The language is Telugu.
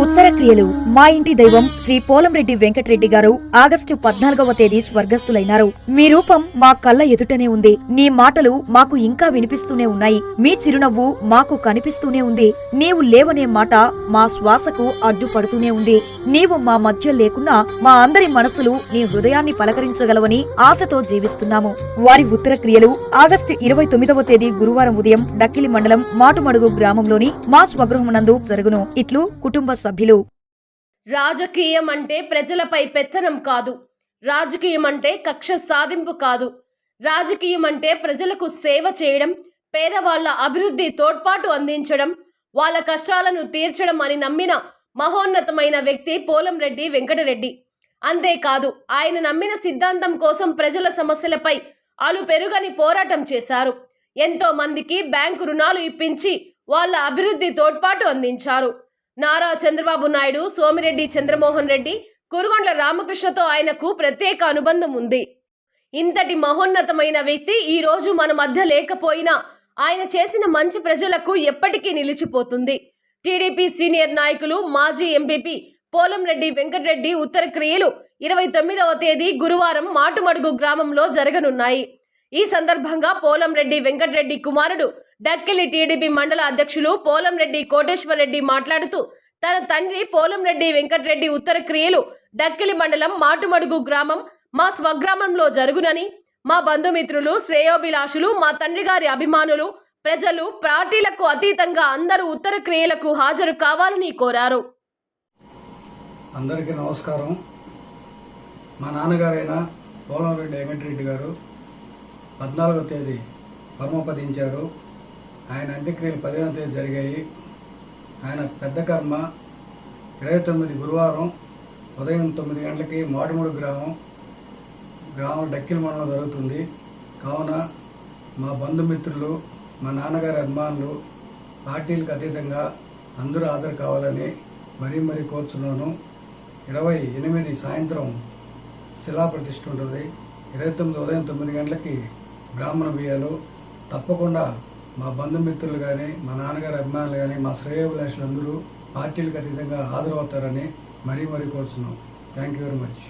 ఉత్తర క్రియలు. మా ఇంటి దైవం శ్రీ పోలంరెడ్డి వెంకటరెడ్డి గారు ఆగస్టు పద్నాలుగవ తేదీ స్వర్గస్థులైనారు. మీ రూపం మా కళ్ళ ఎదుటనే ఉంది. నీ మాటలు మాకు ఇంకా వినిపిస్తూనే ఉన్నాయి. మీ చిరునవ్వు మాకు కనిపిస్తూనే ఉంది. నీవు లేవనే మాట మా శ్వాసకు అడ్డుపడుతూనే ఉంది. నీవు మా మధ్య లేకున్నా మా అందరి మనసులు నీ హృదయాన్ని పలకరించగలవని ఆశతో జీవిస్తున్నాము. వారి ఉత్తర క్రియలు ఆగస్టు ఇరవై తొమ్మిదవ తేదీ గురువారం ఉదయం డక్కిలి మండలం మాటుమడుగు గ్రామంలోని మా స్వగృహమునందు జరుగును. ఇట్లు కుటుంబ సభ్యులు రాజకీయం అంటే ప్రజలపై పెత్తనం కాదు. రాజకీయం అంటే కక్ష సాధింపు కాదు. రాజకీయం అంటే ప్రజలకు సేవ చేయడం పేదవాళ్ళ అభివృద్ధి తోడ్పాటు అందించడం వాళ్ళ కష్టాలను తీర్చడం అని నమ్మిన మహోన్నతమైన వ్యక్తి పోలంరెడ్డి వెంకటరెడ్డి. అంతేకాదు ఆయన నమ్మిన సిద్ధాంతం కోసం ప్రజల సమస్యలపై అలు పెరుగని పోరాటం చేశారు. ఎంతో మందికి బ్యాంకు రుణాలు ఇప్పించి వాళ్ళ అభివృద్ధి తోడ్పాటు అందించారు. నారా చంద్రబాబు నాయుడు సోమిరెడ్డి చంద్రమోహన్ రెడ్డి కురుగొండ్ల రామకృష్ణతో ఆయనకు ప్రత్యేక అనుబంధం ఉంది. ఇంతటి మహోన్నతమైన వ్యక్తి ఈ రోజు మన మధ్య లేకపోయినా ఆయన చేసిన మంచి ప్రజలకు ఎప్పటికీ నిలిచిపోతుంది. టీడీపీ సీనియర్ నాయకులు మాజీ ఎంపీపీ పోలంరెడ్డి వెంకటరెడ్డి ఉత్తర క్రియలు ఇరవై తొమ్మిదవ తేదీ గురువారం మాటుమడుగు గ్రామంలో జరగనున్నాయి. ఈ సందర్భంగా పోలంరెడ్డి వెంకటరెడ్డి కుమారుడు డక్కిలి టీడీపీ మండల అధ్యక్షులు పోలంరెడ్డి కోటేశ్వరరెడ్డి మాట్లాడుతూ తన తండ్రి పోలంరెడ్డి వెంకటరెడ్డి ఉత్తర క్రియలు డక్కిలి మండలం మాటుమడుగు గ్రామం మా స్వగ్రామంలో జరుగునని మా బంధుమిత్రులు శ్రేయోభిలాషులు మా తండ్రి గారి అభిమానులు ప్రజలు పార్టీలకు అతీతంగా అందరూ ఉత్తర క్రియలకు హాజరు కావాలని కోరారు. అందరికీ నమస్కారం. మా నాన్నగారైన పోలంరెడ్డి వెంకటరెడ్డి గారు పద్నాలుగో తేదీ పరమపదించారు ఆయన అంత్యక్రియలు పదిహేనవ తేదీ జరిగాయి. ఆయన పెద్ద కర్మ. ఇరవై తొమ్మిది గురువారం ఉదయం తొమ్మిది గంటలకి మాడిమూడు గ్రామం గ్రామం డక్కిల మండలం జరుగుతుంది. కావున మా బంధుమిత్రులు మా నాన్నగారి అభిమానులు పార్టీలకు అతీతంగా అందరూ హాజరు కావాలని మరీ మరీ కోరుతున్నాను ఇరవై ఎనిమిది సాయంత్రం శిలా ప్రతిష్ఠ ఉంటుంది. ఇరవై తొమ్మిది ఉదయం తొమ్మిది గంటలకి బ్రాహ్మణ బియ్యాలు. తప్పకుండా మా బంధుమిత్రులు కానీ మా నాన్నగారి అభిమానులు కానీ మా శ్రేయోభిలాషులు అందరూ పార్టీలకు అతీతంగా హాజరవుతారని మరీ మరీ కోరుచున్నాం. Thank you very much